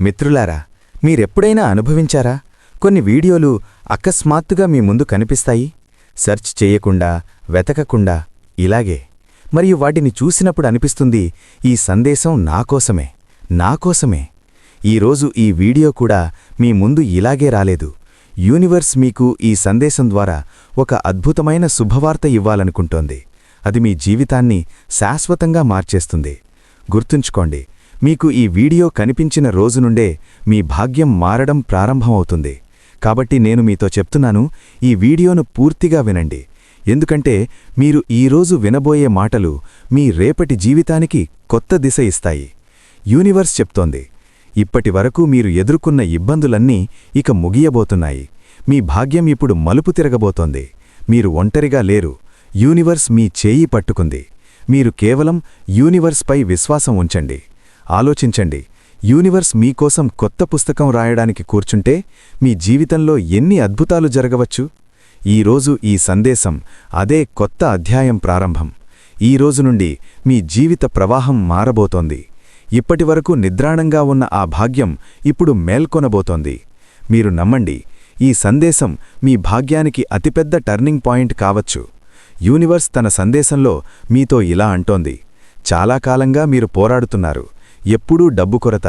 మిత్రులారా మీరెప్పుడైనా అనుభవించారా? కొన్ని వీడియోలు అకస్మాత్తుగా మీ ముందు కనిపిస్తాయి. సెర్చ్ చేయకుండా వెతకకుండా ఇలాగే. మరియు వాటిని చూసినప్పుడు అనిపిస్తుంది ఈ సందేశం నాకోసమే నాకోసమే ఈరోజు ఈ వీడియో కూడా మీ ముందు ఇలాగే రాలేదు. యూనివర్స్ మీకు ఈ సందేశం ద్వారా ఒక అద్భుతమైన శుభవార్త ఇవ్వాలనుకుంటోంది. అది మీ జీవితాన్ని శాశ్వతంగా మార్చేస్తుంది. గుర్తుంచుకోండి మీకు ఈ వీడియో కనిపించిన రోజు నుండే మీ భాగ్యం మారడం ప్రారంభమవుతుంది. కాబట్టి నేను మీతో చెప్తున్నాను ఈ వీడియోను పూర్తిగా వినండి. ఎందుకంటే మీరు ఈరోజు వినబోయే మాటలు మీ రేపటి జీవితానికి కొత్త దిశ ఇస్తాయి. యూనివర్స్ చెప్తోంది ఇప్పటి వరకు మీరు ఎదుర్కొన్న ఇబ్బందులన్నీ ఇక ముగియబోతున్నాయి. మీ భాగ్యం ఇప్పుడు మలుపు తిరగబోతోంది. మీరు ఒంటరిగా లేరు. యూనివర్స్ మీ చేయి పట్టుకుంది. మీరు కేవలం యూనివర్స్పై విశ్వాసం ఉంచండి. ఆలోచించండి. యూనివర్స్ మీకోసం కొత్త పుస్తకం రాయడానికి కూర్చుంటే మీ జీవితంలో ఎన్ని అద్భుతాలు జరగవచ్చు? ఈరోజు ఈ సందేశం అదే కొత్త అధ్యాయం ప్రారంభం. ఈ రోజు నుండి మీ జీవిత ప్రవాహం మారబోతోంది. ఇప్పటివరకు నిద్రాణంగా ఉన్న ఆ భాగ్యం ఇప్పుడు మేల్కొనబోతోంది. మీరు నమ్మండి ఈ సందేశం మీ భాగ్యానికి అతిపెద్ద టర్నింగ్ పాయింట్ కావచ్చు. యూనివర్స్ తన సందేశంలో మీతో ఇలా అంటోంది చాలా కాలంగా మీరు పోరాడుతున్నారు. ఎప్పుడూ డబ్బు కొరత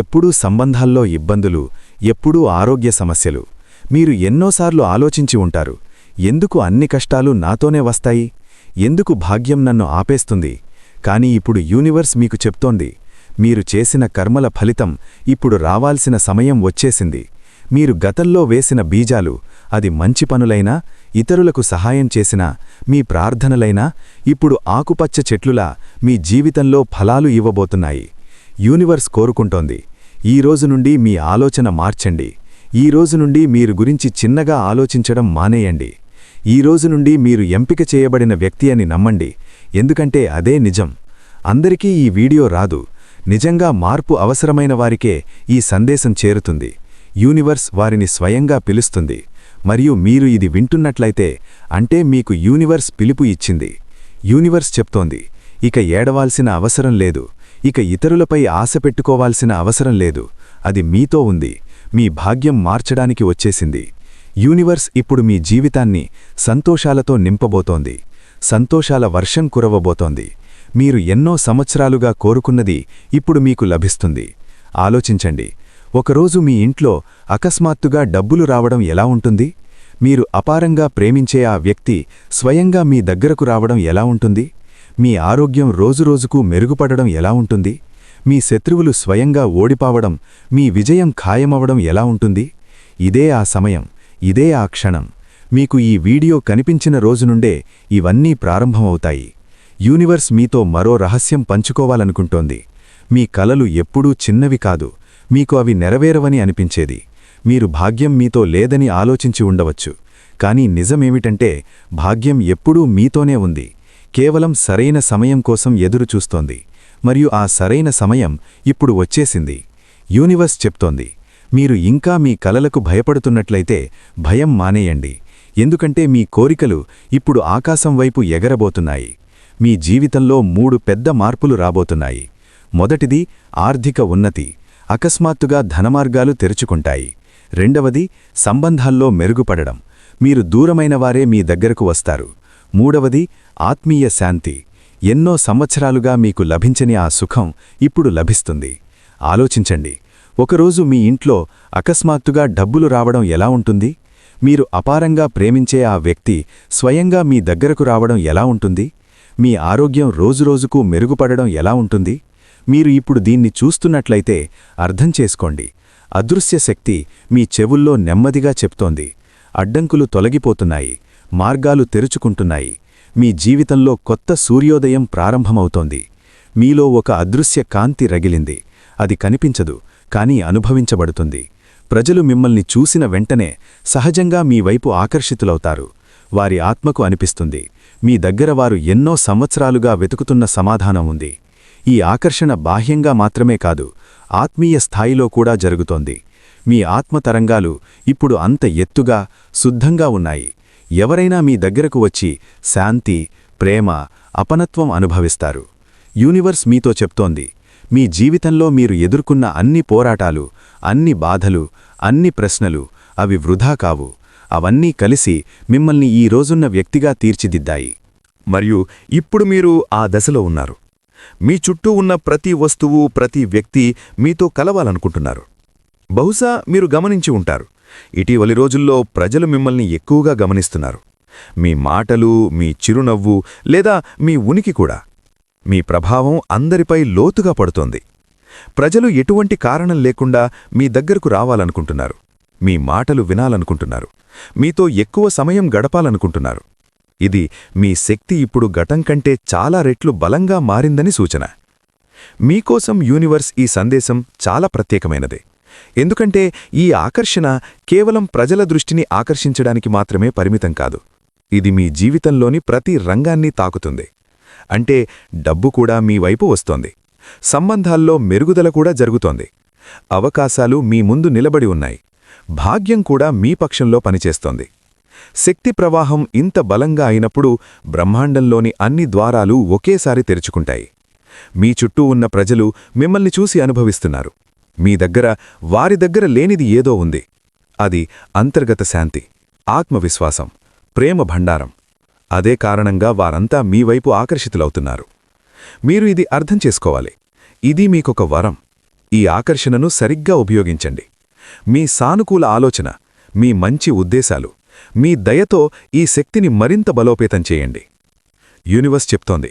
ఎప్పుడూ సంబంధాల్లో ఇబ్బందులు ఎప్పుడూ ఆరోగ్య సమస్యలు. మీరు ఎన్నోసార్లు ఆలోచించి ఉంటారు ఎందుకు అన్ని కష్టాలు నాతోనే వస్తాయి? ఎందుకు భాగ్యం నన్ను ఆపేస్తుంది? కాని ఇప్పుడు యూనివర్స్ మీకు చెప్తోంది మీరు చేసిన కర్మల ఫలితం ఇప్పుడు రావాల్సిన సమయం వచ్చేసింది. మీరు గతంలో వేసిన బీజాలు అది మంచి పనులైనా ఇతరులకు సహాయం చేసినా మీ ప్రార్థనలైనా ఇప్పుడు ఆకుపచ్చ చెట్లులా మీ జీవితంలో ఫలాలు ఇవ్వబోతున్నాయి. యూనివర్స్ కోరుకుంటోంది. ఈ రోజు నుండి మీ ఆలోచన మార్చండి. ఈ రోజు నుండి మీరు గురించి చిన్నగా ఆలోచించడం మానేయండి. ఈ రోజు నుండి మీరు ఎంపిక చేయబడిన వ్యక్తి అని నమ్మండి. ఎందుకంటే అదే నిజం. అందరికీ ఈ వీడియో రాదు. నిజంగా మార్పు అవసరమైన వారికే ఈ సందేశం చేరుతుంది. యూనివర్స్ వారిని స్వయంగా పిలుస్తుంది. మరియు మీరు ఇది వింటున్నట్లయితే అంటే మీకు యూనివర్స్ పిలుపు ఇచ్చింది. యూనివర్స్ చెప్తోంది ఇక ఏడవాల్సిన అవసరం లేదు. ఇక ఇతరులపై ఆశ పెట్టుకోవాల్సిన అవసరం లేదు. అది మీతో ఉంది. మీ భాగ్యం మార్చడానికి వచ్చేసింది. యూనివర్స్ ఇప్పుడు మీ జీవితాన్ని సంతోషాలతో నింపబోతోంది. సంతోషాల వర్షం కురవబోతోంది. మీరు ఎన్నో సంవత్సరాలుగా కోరుకున్నది ఇప్పుడు మీకు లభిస్తుంది. ఆలోచించండి. ఒకరోజు మీ ఇంట్లో అకస్మాత్తుగా డబ్బులు రావడం ఎలా ఉంటుంది? మీరు అపారంగా ప్రేమించే ఆ వ్యక్తి స్వయంగా మీ దగ్గరకు రావడం ఎలా ఉంటుంది? మీ ఆరోగ్యం రోజురోజుకు మెరుగుపడడం ఎలా ఉంటుంది? మీ శత్రువులు స్వయంగా ఓడిపావడం మీ విజయం ఖాయమవడం ఎలా ఉంటుంది? ఇదే ఆ సమయం ఇదే ఆ క్షణం. మీకు ఈ వీడియో కనిపించిన రోజు నుండే ఇవన్నీ ప్రారంభమవుతాయి. యూనివర్స్ మీతో మరో రహస్యం పంచుకోవాలనుకుంటోంది. మీ కలలు ఎప్పుడూ చిన్నవి కాదు మీకు అవి నెరవేరవని అనిపించేది. మీరు భాగ్యం మీతో లేదని ఆలోచించి ఉండవచ్చు. కానీ నిజమేమిటంటే భాగ్యం ఎప్పుడూ మీతోనే ఉంది. కేవలం సరైన సమయం కోసం ఎదురుచూస్తోంది మరియు ఆ సరైన సమయం ఇప్పుడు వచ్చేసింది. యూనివర్స్ చెప్తోంది మీరు ఇంకా మీ కలలకు భయపడుతున్నట్లయితే భయం మానేయండి. ఎందుకంటే మీ కోరికలు ఇప్పుడు ఆకాశం వైపు ఎగరబోతున్నాయి. మీ జీవితంలో మూడు పెద్ద మార్పులు రాబోతున్నాయి. మొదటిది ఆర్థిక ఉన్నతి అకస్మాత్తుగా ధనమార్గాలు తెరుచుకుంటాయి. రెండవది సంబంధాల్లో మెరుగుపడడం మీరు దూరమైన వారే మీ దగ్గరకు వస్తారు. మూడవది ఆత్మీయ శాంతి ఎన్నో సంవత్సరాలుగా మీకు లభించని ఆ సుఖం ఇప్పుడు లభిస్తుంది. ఆలోచించండి. ఒకరోజు మీ ఇంట్లో అకస్మాత్తుగా డబ్బులు రావడం ఎలా ఉంటుంది? మీరు అపారంగా ప్రేమించే ఆ వ్యక్తి స్వయంగా మీ దగ్గరకు రావడం ఎలా ఉంటుంది? మీ ఆరోగ్యం రోజురోజుకు మెరుగుపడడం ఎలా ఉంటుంది? మీరు ఇప్పుడు దీన్ని చూస్తున్నట్లయితే అర్థం చేసుకోండి. అదృశ్య శక్తి మీ చెవుల్లో నెమ్మదిగా చెప్తోంది. అడ్డంకులు తొలగిపోతున్నాయి. మార్గాలు తెరుచుకుంటున్నాయి. మీ జీవితంలో కొత్త సూర్యోదయం ప్రారంభమవుతోంది. మీలో ఒక అదృశ్య కాంతి రగిలింది. అది కనిపించదు కానీ అనుభవించబడుతుంది. ప్రజలు మిమ్మల్ని చూసిన వెంటనే సహజంగా మీ వైపు ఆకర్షితులవుతారు. వారి ఆత్మకు అనిపిస్తుంది. మీ దగ్గర వారు ఎన్నో సంవత్సరాలుగా వెతుకుతున్న సమాధానం ఉంది. ఈ ఆకర్షణ బాహ్యంగా మాత్రమే కాదు ఆత్మీయ స్థాయిలో కూడా జరుగుతోంది. మీ ఆత్మతరంగాలు ఇప్పుడు అంత ఎత్తుగా శుద్ధంగా ఉన్నాయి. ఎవరైనా మీ దగ్గరకు వచ్చి శాంతి ప్రేమ అపనత్వం అనుభవిస్తారు. యూనివర్స్ మీతో చెప్తోంది మీ జీవితంలో మీరు ఎదుర్కొన్న అన్ని పోరాటాలు అన్ని బాధలు అన్ని ప్రశ్నలు అవి వృధా కావు. అవన్నీ కలిసి మిమ్మల్ని ఈ రోజున్న వ్యక్తిగా తీర్చిదిద్దాయి. మరియు ఇప్పుడు మీరు ఆ దశలో ఉన్నారు. మీ చుట్టూ ఉన్న ప్రతి వస్తువు ప్రతి వ్యక్తి మీతో కలవాలనుకుంటున్నారు. బహుశా మీరు గమనించి ఉంటారు. ఇటీవలి రోజుల్లో ప్రజలు మిమ్మల్ని ఎక్కువగా గమనిస్తున్నారు. మీ మాటలు మీ చిరునవ్వు లేదా మీ ఉనికి కూడా. మీ ప్రభావం అందరిపై లోతుగా పడుతోంది. ప్రజలు ఎటువంటి కారణం లేకుండా మీ దగ్గరకు రావాలనుకుంటున్నారు. మీ మాటలు వినాలనుకుంటున్నారు. మీతో ఎక్కువ సమయం గడపాలనుకుంటున్నారు. ఇది మీ శక్తి ఇప్పుడు గతం కంటే చాలా రెట్లు బలంగా మారిందని సూచన. మీకోసం యూనివర్స్ ఈ సందేశం చాలా ప్రత్యేకమైనదే. ఎందుకంటే ఈ ఆకర్షణ కేవలం ప్రజల దృష్టిని ఆకర్షించడానికి మాత్రమే పరిమితం కాదు. ఇది మీ జీవితంలోని ప్రతి రంగాన్ని తాకుతుంది. అంటే డబ్బు కూడా మీ వైపు వస్తోంది. సంబంధాల్లో మెరుగుదల కూడా జరుగుతోంది. అవకాశాలు మీ ముందు నిలబడి ఉన్నాయి. భాగ్యం కూడా మీ పక్షంలో పనిచేస్తోంది. శక్తి ప్రవాహం ఇంత బలంగా అయినప్పుడు బ్రహ్మాండంలోని అన్ని ద్వారాలు ఒకేసారి తెరుచుకుంటాయి. మీ చుట్టూ ఉన్న ప్రజలు మిమ్మల్ని చూసి అనుభవిస్తున్నారు. మీ దగ్గర వారి దగ్గర లేనిది ఏదో ఉంది. అది అంతర్గత శాంతి ఆత్మవిశ్వాసం ప్రేమ భండారం. అదే కారణంగా వారంతా మీ వైపు ఆకర్షితులవుతున్నారు. మీరు ఇది అర్థం చేసుకోవాలి. ఇది మీకొక వరం. ఈ ఆకర్షణను సరిగ్గా ఉపయోగించండి. మీ సానుకూల ఆలోచన మీ మంచి ఉద్దేశాలు మీ దయతో ఈ శక్తిని మరింత బలోపేతం చేయండి. యూనివర్స్ చెప్తోంది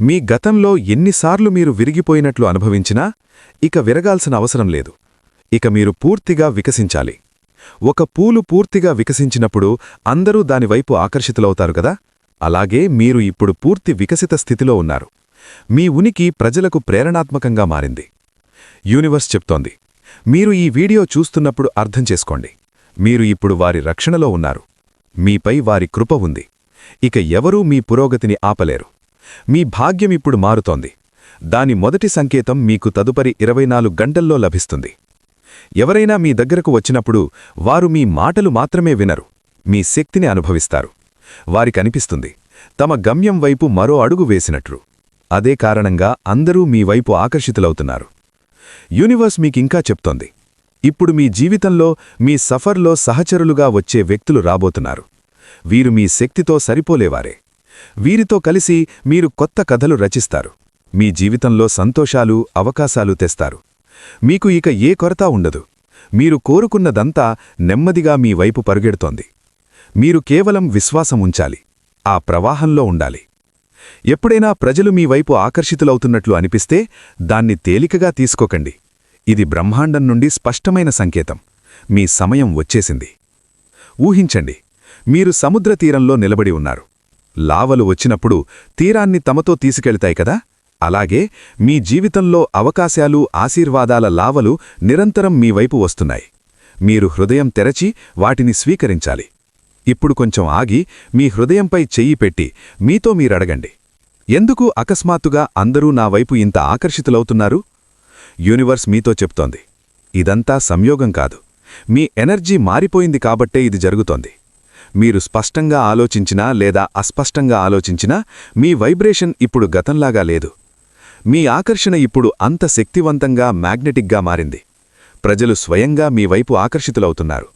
మీ గతంలో ఎన్నిసార్లు మీరు విరిగిపోయినట్లు అనుభవించినా ఇక విరగాల్సిన అవసరం లేదు. ఇక మీరు పూర్తిగా వికసించాలి. ఒక పూలు పూర్తిగా వికసించినప్పుడు అందరూ దానివైపు ఆకర్షితులవుతారు కదా? అలాగే మీరు ఇప్పుడు పూర్తి వికసిత స్థితిలో ఉన్నారు. మీ ఉనికి ప్రజలకు ప్రేరణాత్మకంగా మారింది. యూనివర్స్ చెప్తోంది. మీరు ఈ వీడియో చూస్తున్నప్పుడు అర్థం చేసుకోండి. మీరు ఇప్పుడు వారి రక్షణలో ఉన్నారు. మీపై వారి కృప ఉంది. ఇక ఎవరూ మీ పురోగతిని ఆపలేరు. మీ భాగ్యం ఇప్పుడు మారుతోంది. దాని మొదటి సంకేతం మీకు తదుపరి ఇరవై గంటల్లో లభిస్తుంది. ఎవరైనా మీ దగ్గరకు వచ్చినప్పుడు వారు మీ మాటలు మాత్రమే వినరు. మీ శక్తిని అనుభవిస్తారు. వారికనిపిస్తుంది తమ గమ్యం వైపు మరో అడుగు వేసినట్లు. అదే కారణంగా అందరూ మీ వైపు ఆకర్షితులవుతున్నారు. యూనివర్స్ మీకింకా చెప్తోంది ఇప్పుడు మీ జీవితంలో మీ సఫర్లో సహచరులుగా వచ్చే వ్యక్తులు రాబోతున్నారు. వీరు మీ శక్తితో సరిపోలేవారే. వీరితో కలిసి మీరు కొత్త కథలు రచిస్తారు. మీ జీవితంలో సంతోషాలు అవకాశాలు తెస్తారు. మీకు ఇక ఏ కొరత ఉండదు. మీరు కోరుకున్నదంతా నెమ్మదిగా మీ వైపు పరుగెడుతోంది. మీరు కేవలం విశ్వాసం ఉంచాలి. ఆ ప్రవాహంలో ఉండాలి. ఎప్పుడైనా ప్రజలు మీ వైపు ఆకర్షితులవుతున్నట్లు అనిపిస్తే దాన్ని తేలికగా తీసుకోకండి. ఇది బ్రహ్మాండం నుండి స్పష్టమైన సంకేతం. మీ సమయం వచ్చేసింది. ఊహించండి. మీరు సముద్ర తీరంలో నిలబడి ఉన్నారు. లావలు వచ్చినప్పుడు తీరాన్ని తమతో తీసుకెళ్తాయి కదా? అలాగే మీ జీవితంలో అవకాశాలు ఆశీర్వాదాల లావలు నిరంతరం మీ వైపు వస్తున్నాయి. మీరు హృదయం తెరచి వాటిని స్వీకరించాలి. ఇప్పుడు కొంచెం ఆగి మీ హృదయంపై చెయ్యి పెట్టి మీతో మీరడగండి. ఎందుకు అకస్మాత్తుగా అందరూ నా వైపు ఇంత ఆకర్షితులవుతున్నారు? యూనివర్స్ మీతో చెప్తోంది. ఇదంతా సంయోగం కాదు. మీ ఎనర్జీ మారిపోయింది కాబట్టే ఇది జరుగుతోంది. మీరు స్పష్టంగా ఆలోచించినా లేదా అస్పష్టంగా ఆలోచించినా మీ వైబ్రేషన్ ఇప్పుడు గతంలాగా లేదు. మీ ఆకర్షణ ఇప్పుడు అంత శక్తివంతంగా మ్యాగ్నెటిక్గా మారింది. ప్రజలు స్వయంగా మీ వైపు ఆకర్షితులవుతున్నారు.